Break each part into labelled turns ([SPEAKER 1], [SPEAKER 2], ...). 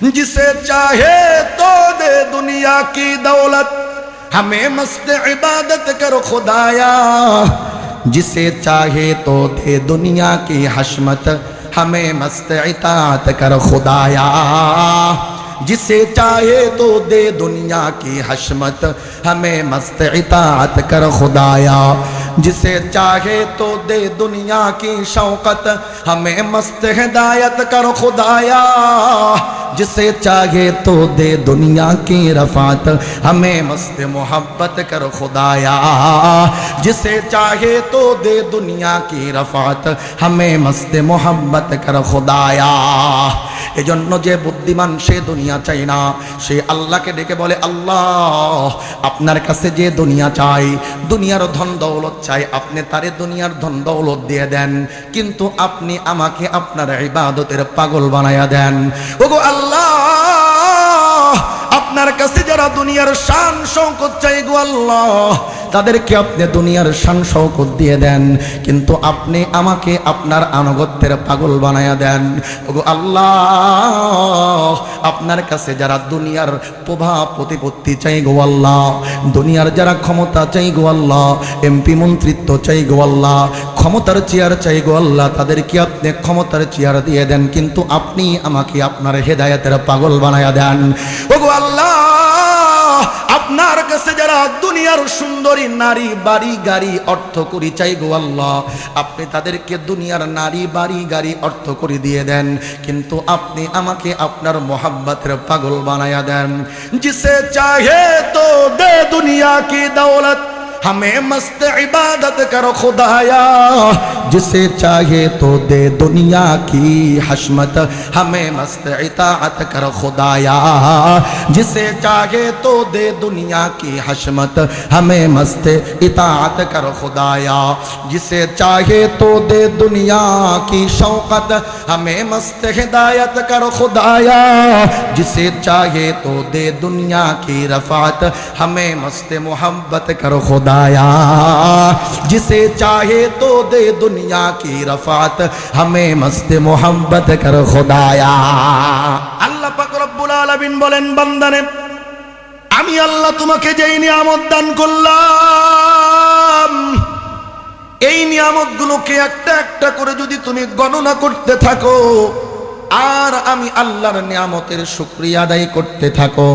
[SPEAKER 1] جسے چاہے تو دے دنیا کی دولت۔ ہمیں مست عبادت کر خدایا۔ جسے چاہے تو دے دنیا کی حشمت۔ ہمیں مست عطاعت کر خدایا۔ جسے چاہے تو دے دنیا کی حشمت۔ ہمیں مست عطاعت کر خدایا۔ جسے چاہے تو دے دنیا کی شوقت۔ ہمیں مست ہدایت کر خدایا۔ जिसे चाहे तो दे दुनिया की रफात हमें मस्त मोहब्बत कर खुदाया जिसे चाहे तो दे दुनिया की रफात हमें मस्त मोहब्बत कर खुदाया এজন্য যে বুদ্ধিমান সে দুনিয়া চাই না সে আল্লাহকে ডেকে বলে আল্লাহ আপনার কাছে যে দুনিয়া চাই দুনিয়ার ধন দৌলত চাই আপনি তারে দুনিয়ার ধন দৌলত দিয়ে দেন কিন্তু আপনি আমাকে আপনার ইবাদতের পাগল বানায়া দেন ওগো আল্লাহ আপনার কাছে যারা দুনিয়ার শান সংকট চাই গো আল্লাহ তাদেরকে আপনি দুনিয়ার শান শৌকত দিয়ে দেন, কিন্তু আপনি আমাকে আপনার আনুগত্যের পাগল বানায়া দেন। ওগো আল্লাহ, আপনার কাছে যারা দুনিয়ার প্রভাব প্রতিপত্তি চাই গো আল্লাহ, দুনিয়ার যারা ক্ষমতা চাই গো আল্লাহ এমপি মন্ত্রিত্ব চাই গো আল্লাহ, ক্ষমতার চেয়ার চাই গো আল্লাহ, তাদেরকে আপনি ক্ষমতার চেয়ার দিয়ে দেন, কিন্তু আপনি আমাকে আপনার হেদায়তের পাগল বানায়া দেন। ওগো আল্লাহ আপনার কাছে যারা দুনিয়ার সুন্দরী নারী, বাড়ি, গাড়ি অর্থ করি চাই গো আল্লাহ। আপনি তাদেরকে দুনিয়ার নারী, বাড়ি, গাড়ি অর্থ করে দিয়ে দেন। কিন্তু আপনি আমাকে আপনার মোহাম্মতের পাগল বানাইয়া দেন। জিসে চাহে তো দে দুনিয়া কি দৌলত হামে মস্ত ইবাদত করো خدایا جسے چاہے تو دے دنیا کی حشمت۔ ہمیں مست اطاعت کر خدایا۔ جسے چاہے تو دے دنیا کی حشمت۔ ہمیں مست اطاعت کر خدایا۔ جسے چاہے تو دے دنیا کی شوقت۔ ہمیں مست ہدایت کر خدایا۔ جسے چاہے تو دے دنیا کی رفعت۔ ہمیں مست محبت کر خدایا۔ جسے چاہے تو دے دنیا दुनिया की रफात हमें मस्त मोहब्बत कर खुदाया আল্লাহ পাক রব্বুল আলামিন বলেন বান্দারে আমি আল্লাহ তোমাকে যেই নিয়ামত দান করলাম এই নিয়ামতগুলোকে একটা একটা করে যদি তুমি গণনা করতে থাকো আর আমি আল্লাহর নিয়ামতের শুক্রিয়া আদায় করতে থাকো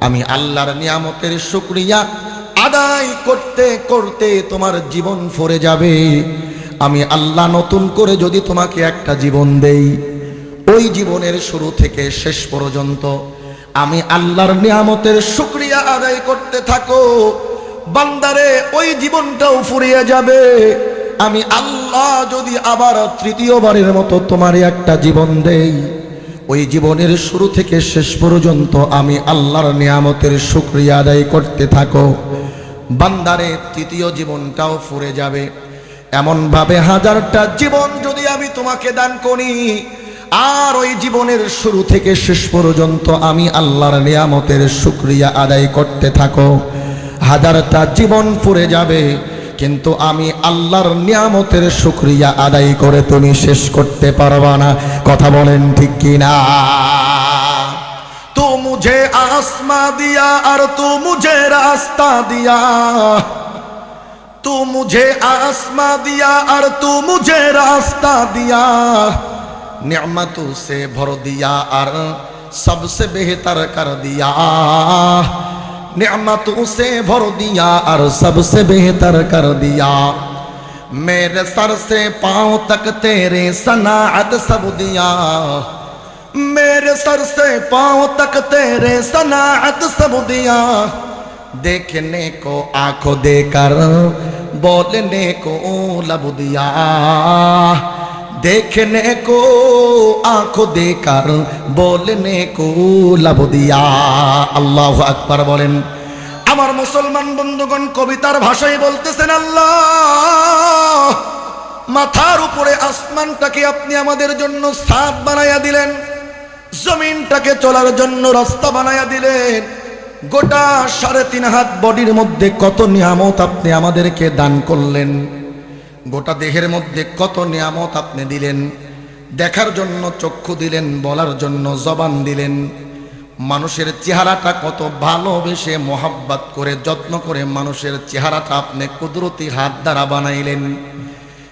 [SPEAKER 1] আমি আল্লাহর নিয়ামতের শুক্রিয়া আদায় করতে করতে তোমার জীবন ফরে যাবে আমি আল্লাহ নতুন করে যদি তোমাকে একটা জীবন দেই, ওই জীবনের শুরু থেকে শেষ পর্যন্ত আমি আল্লাহর নিয়ামতের শুক্রিয়া আদায় করতে থাকো। বান্দারে, ওই জীবনটাও ফুরিয়ে যাবে। আমি আল্লাহ যদি আবার তৃতীয়বারের মতো তোমার একটা জীবন দেই, ওই জীবনের শুরু থেকে শেষ পর্যন্ত আমি আল্লাহর নিয়ামতের শুক্রিয়া আদায় করতে থাকো। বান্দারে, তৃতীয় জীবনটাও ফুরে যাবে। এমনভাবে হাজারটা জীবন যদি আমি তোমাকে দান করি, আর ওই জীবনের শুরু থেকে শেষ পর্যন্ত আমি আল্লাহর নিয়ামতের শুক্রিয়া আদায় করতে থাকো। হাজারটা জীবন পুরে যাবে, কিন্তু আমি আল্লাহর নিয়ামতের শুক্রিয়া আদায় করে তুমি শেষ করতে পারবা না। কথা বলেন ঠিক কিনা? তো যে আসমা দিয়া আর তো যে রাস্তা দিয়া। تو مجھے آسما دیا اور تو مجھے راستہ دیا۔ نعمتوں سے بھر دیا اور سب سے بہتر کر دیا۔ نعمتوں سے بھر دیا اور سب سے بہتر کر دیا۔ میرے سر سے پاؤں تک تیرے صناعت سب دیا۔ میرے سر سے پاؤں تک تیرے صناعت سب دیا۔ देखने को आंखों देकर बोलने को लब दिया देखने को आंखों देकर बोलने को लब दिया আল্লাহ আকবার বলেন আমার মুসলমান বন্ধুগণ কবিতার ভাষায় বলতেছেন আল্লাহ মাথার উপরে আসমানটাকে আপনি আমাদের জন্য সাদ বানাইয়া দিলেন জমিনটাকে চলার জন্য রাস্তা বানাইয়া দিলেন গোটা সাড়ে তিন হাত বডির মধ্যে কত নিয়ামত আপনি আমাদেরকে দান করলেন? গোটা দেহের মধ্যে কত নিয়ামত আপনি দিলেন? দেখার জন্য চক্ষু দিলেন, বলার জন্য জবান দিলেন। মানুষের চেহারাটা কত ভালোবেসে মোহাব্বাত করে, যত্ন করে মানুষের চেহারাটা আপনি কুদরতি হাত দ্বারা বানাইলেন।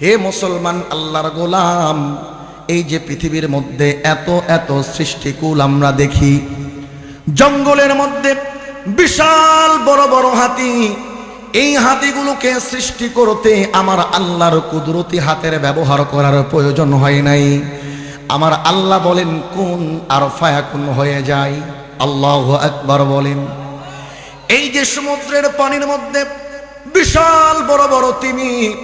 [SPEAKER 1] হে মুসলমান, আল্লাহর গোলাম, এই যে পৃথিবীর মধ্যে এত এত সৃষ্টিকুল আমরা দেখি। জঙ্গলের মধ্যে বিশাল বড় বড় হাতি। এই হাতিগুলোকে সৃষ্টি করতে আমার আল্লাহর কুদরতি হাতের ব্যবহার করার প্রয়োজন হয় নাই। আমার আল্লাহ বলেন, কোন আর ফায়াকুন হয়ে যায়। আল্লাহ একবার বলেন। এই যে সমুদ্রের পানির মধ্যে বিশাল বড় বড় তিমি,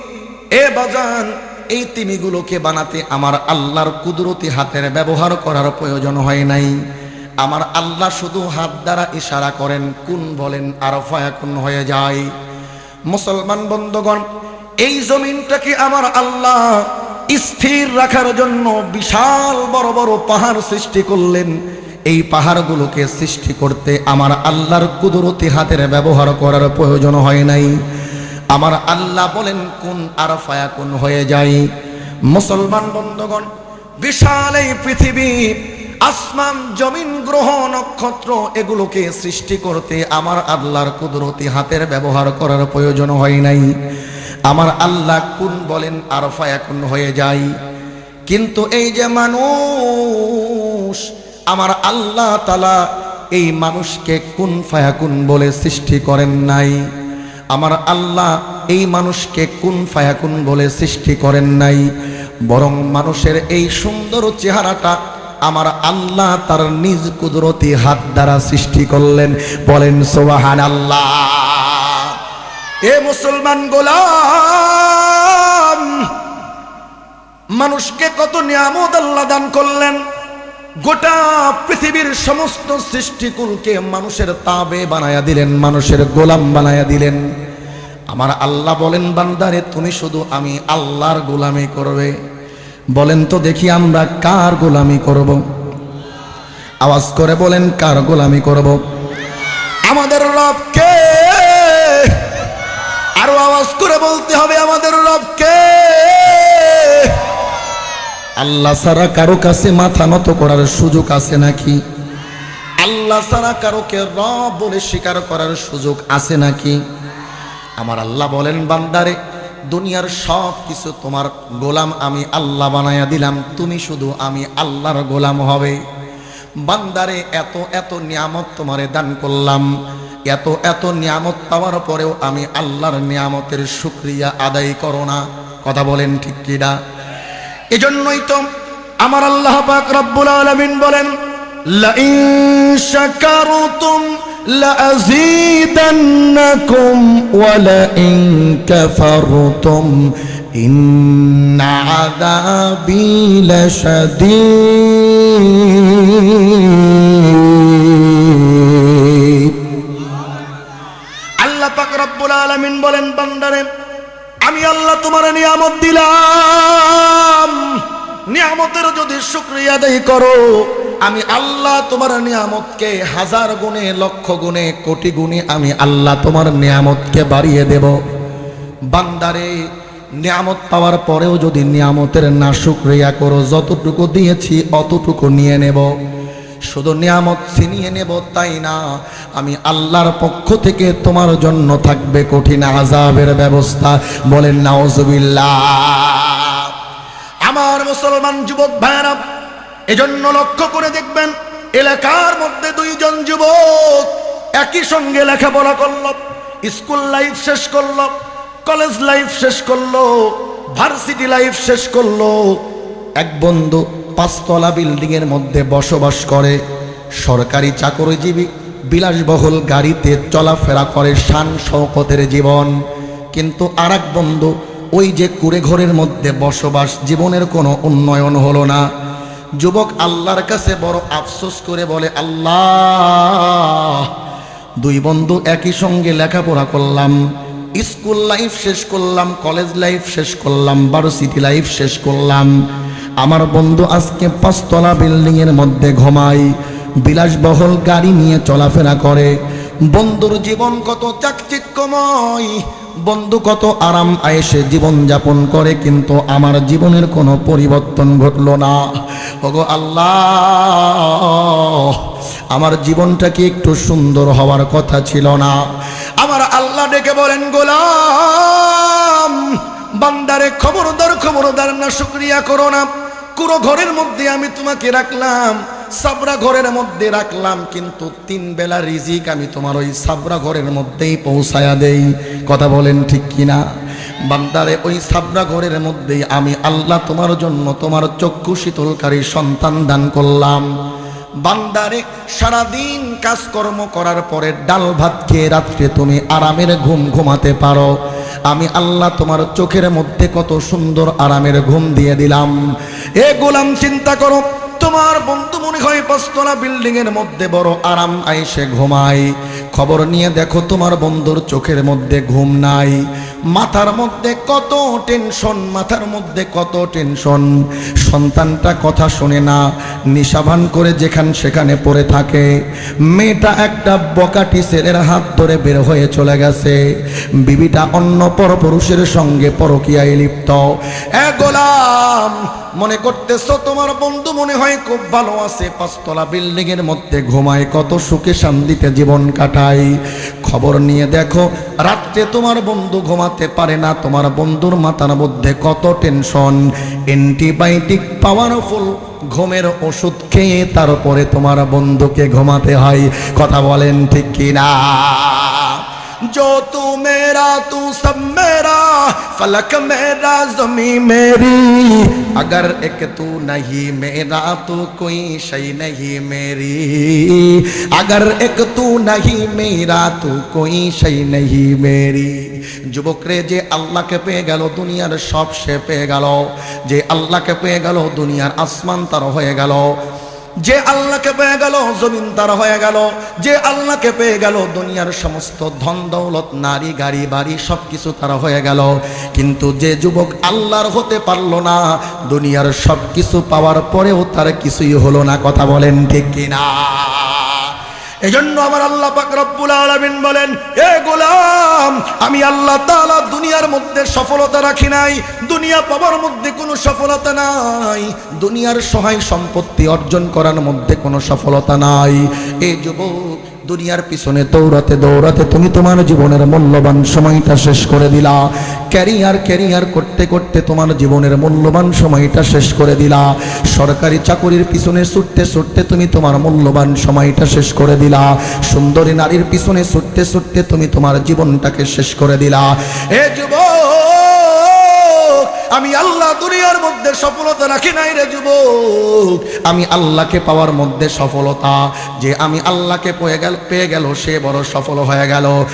[SPEAKER 1] এ বাজান, এই তিমিগুলোকে বানাতে আমার আল্লাহর কুদরতি হাতের ব্যবহার করার প্রয়োজন হয় নাই। আমার আল্লাহ শুধু হাত দ্বারা ইশারা করেন, কোন বলেন আর ফায়াকুন হয়ে যায়। মুসলমান বন্ধগণ, এই জমিনটাকে আমার আল্লাহ স্থির রাখার জন্য বিশাল বড় বড় পাহাড় সৃষ্টি করলেন। এই পাহাড়গুলোকে সৃষ্টি করতে আমার আল্লাহর কুদরতি হাতের ব্যবহার করার প্রয়োজন হয় নাই। আমার আল্লাহ বলেন, কোন আর ফায়াকুন হয়ে যায়। মুসলমান বন্ধগণ, বিশাল এই পৃথিবী আসমান জমিন, গ্রহ, নক্ষত্র এগুলোকে সৃষ্টি করতে আমার আল্লাহর কুদরতি হাতের ব্যবহার করার প্রয়োজন হয় নাই। আমার আল্লাহ কোন বলেন আর ফায়াকুন হয়ে যায় কিন্তু এই যে মানুষ, আমার আল্লাহ তালা এই মানুষকে কুন ফায়াকুন বলে সৃষ্টি করেন নাই। আমার আল্লাহ এই মানুষকে কুন ফায়াকুন বলে সৃষ্টি করেন নাই। বরং মানুষের এই সুন্দর চেহারাটা আমার আল্লাহ তার নিজ কুদরতি হাত দ্বারা সৃষ্টি করলেন। বলেন সোবাহান আল্লাহ এ মুসলমান গোলাম, মানুষকে কত নিয়ামত আল্লাহ দান করলেন। গোটা পৃথিবীর সমস্ত সৃষ্টিকুলকে মানুষের তাবে বানায়া দিলেন, মানুষের গোলাম বানায়া দিলেন। আমার আল্লাহ বলেন, বান্দারে, তুমি শুধু আমি আল্লাহর গোলামি করবে। বলেন তো দেখি আমরা কার গোলামি করব। আওয়াজ করে বলেন, কার গোলামি করব। আমাদের রবকে আরও আওয়াজ করে বলতে হবে, আমাদের রবকে আল্লাহ সারা কারও কাছে মাথা নত করার সুযোগ আছে নাকি? আল্লাহ সারা কারোকে রব বলে স্বীকার করার সুযোগ আছে নাকি? আমার আল্লাহ বলেন, বান্দারে দুনিয়ার সব কিছু তোমার গোলাম আমি আল্লাহ বানায়া দিলাম, তুমি শুধু আমি আল্লাহর গোলাম হবে। বান্দারে, এত এত নিয়ামত তোমারে দান করলাম, এত এত নিয়ামত পাওয়ার পরেও আমি আল্লাহর নিয়ামতের শুক্রিয়া আদায় করো না। কথা বলেন ঠিক কিনা? এজন্যই তো আমার আল্লাহ পাক রব্বুল আলামিন বলেন, লাইন শাকারতুম ওয়া লাইন কাফারতুম ইন্না আযাবি লাশাদীদ আল্লাহ পাক রব্বুল আলামিন বলেন, বান্দারে, আমি আল্লাহ তোমার নিয়ামত দিলাম। নিয়ামতের যদি শুক্রিয়া আদায় করো আমি আল্লাহ তোমার নিয়ামতকে হাজার গুণে, লক্ষ গুণে, কোটি গুণে আমি আল্লাহ তোমার নিয়ামতকে বাড়িয়ে দেব। বান্দারে, নিয়ামত পাওয়ার পরেও যদি নিয়ামতের না শুক্রিয়া করো, যতটুকু দিয়েছি অতটুকু নিয়ে নেব। শুধু নিয়ামত ছিনিয়ে নেব তাই না, আমি আল্লাহর পক্ষ থেকে তোমার জন্য থাকবে কঠিন আজাবের ব্যবস্থা। বলেন নাওজুবিল্লাহ আমার মুসলমান যুবক ভাইরা এজন্য লক্ষ্য করে দেখবেন, এলাকার মধ্যে দুইজন যুবক একই সঙ্গে লেখাপড়া করল, স্কুল লাইফ শেষ করল, কলেজ লাইফ শেষ করল, ভার্সিটি লাইফ শেষ করল। এক বন্ধু পাঁচতলা বিল্ডিং এর মধ্যে বসবাস করে, সরকারি চাকরিজীবী, বিলাসবহুল গাড়িতে চলাফেরা করে শান শওকতের জীবন। কিন্তু আর বন্ধু ওই যে কুড়ে ঘরের মধ্যে বসবাস, জীবনের কোনো উন্নয়ন হলো না। যুবক আল্লাহর কাছে বড় আফসোস করে বলে, আল্লাহ, দুই বন্ধু একই সঙ্গে লেখাপড়া করলাম, স্কুল লাইফ শেষ করলাম, কলেজ লাইফ শেষ করলাম ভার্সিটি লাইফ শেষ করলাম। আমার বন্ধু আজকে পাঁচতলা বিল্ডিং এর মধ্যে ঘুমাই বিলাসবহুল গাড়ি নিয়ে চলাফেরা করে। বন্ধুর জীবন কত চাকচিক্যময় বন্ধু কত আরাম আয়েসে জীবন যাপন করে, কিন্তু আমার জীবনের কোনো পরিবর্তন ঘটলো না। ওগো আল্লাহ, আমার জীবনটা কি একটু সুন্দর হওয়ার কথা ছিল না। আমার আল্লাহ ডেকে বলেন, গোলাম, বান্দারে খবরদার খবরদার না, শুক্রিয়া করো না। কুড়ো ঘরের মধ্যে আমি তোমাকে রাখলাম। সাবরা ঘরের মধ্যে রাখলাম, কিন্তু তিন বেলা রিজিক আমি তোমার ওই সাবরা ঘরের মধ্যেই পৌঁছায়া দেই। কথা বলেন ঠিক কিনা? বান্দারে, ওই সাবরা ঘরের মধ্যেই আমি আল্লাহ তোমার জন্য তোমার চক্ষু শীতলকারী সন্তান দান করলাম। বান্দারে, সারাদিন কাজকর্ম করার পরে ডাল ভাত খেয়ে রাত্রে তুমি আরামের ঘুম ঘুমাতে পারো। আমি আল্লাহ তোমার চোখের মধ্যে কত সুন্দর আরামের ঘুম দিয়ে দিলাম। এ গোলাম, চিন্তা করো তোমার বন্ধু মনে হয় পাঁচতলা বিল্ডিং এর মধ্যে বড় আরাম আইসে ঘুমায়। খবর নিয়ে দেখো তোমার বন্ধুর চোখের মধ্যে ঘুম নাই। মাথার মধ্যে কত টেনশন, মাথার মধ্যে কত টেনশন। সন্তানটা কথা শোনে না, নিশাভান করে যেখান সেখানে পড়ে থাকে। মেয়েটা একটা বকাটি ছেলের হাত ধরে বের হয়ে চলে গেছে। বিবিটা অন্য পরপুরুষের সঙ্গে পরকিয়ায় লিপ্ত। এ গোলাম মনে করতেছো তোমার বন্ধু মনে হয় খুব ভালো আছে? পাঁচতলা বিল্ডিং এর মধ্যে ঘুমায়, কত সুখে শান্তিতে জীবন কাটায়। খবর নিয়ে দেখো, রাত্রে তোমার বন্ধু ঘুমাতে পারে না, তোমার বন্ধুর মাথার মধ্যে কত টেনশন অ্যান্টিবায়োটিক পাওয়ারফুল ঘুমের ওষুধ খেয়ে তারপরে তোমার বন্ধুকে ঘুমাতে হয়। কথা বলেন ঠিক কিনা? जो तू मेरा तू सब मेरा फलक मेरा जमी मेरी अगर एक तू नहीं मेरा तो कोई शय नहीं मेरी अगर एक तू नहीं मेरा तो कोई शय नहीं मेरी যুবকরে যে আল্লাহকে পেয়ে গেল দুনিয়ার সব সে পেয়ে গেল যে আল্লাহকে পেয়ে গেল দুনিয়ার আসমান তার হয়ে গেল যে আল্লাহকে পেয়ে গেল, জমিন তার হয়ে গেল। যে আল্লাহকে পেয়ে গেল, দুনিয়ার সমস্ত ধন দৌলত, নারী, গাড়ি, বাড়ি সব কিছু তার হয়ে গেল। কিন্তু যে যুবক আল্লাহর হতে পারল না, দুনিয়ার সব কিছু পাওয়ার পরেও তার কিছুই হলো না, কথা বলেন ঠিক কিনা? এজন্য আমার আল্লাহ পাক রব্বুল আলামিন বলেন, এ গোলাম, আমি আল্লাহ তাআলা দুনিয়ার মধ্যে সফলতা রাখি নাই, দুনিয়া পাওয়ার মধ্যে কোনো সফলতা নাই, দুনিয়ার সহায় সম্পত্তি অর্জন করার মধ্যে কোনো সফলতা নাই। এ যুবক দুনিয়ার পিছনে দৌড়াতে দৌড়াতে তুমি তোমার জীবনের মূল্যবান সময়টা শেষ করে দিলা। ক্যারিয়ার ক্যারিয়ার করতে করতে তোমার জীবনের মূল্যবান সময়টা শেষ করে দিলা। সরকারি চাকরির পিছনে ছুটতে ছুটতে তুমি তোমার মূল্যবান সময়টা শেষ করে দিলা। সুন্দরী নারীর পিছনে ছুটতে ছুটতে তুমি তোমার জীবনটাকে শেষ করে দিলা। এ যুবক আমি আল্লাহ দুনিয়ার মধ্যে সফলতা রাখি নাই রে যুবক। আমি আল্লাহকে পাওয়ার মধ্যে সফলতা। যে আমি আল্লাহকে পেয়ে গেল পেয়ে গেল, সে বড় সফল হয়ে গেল।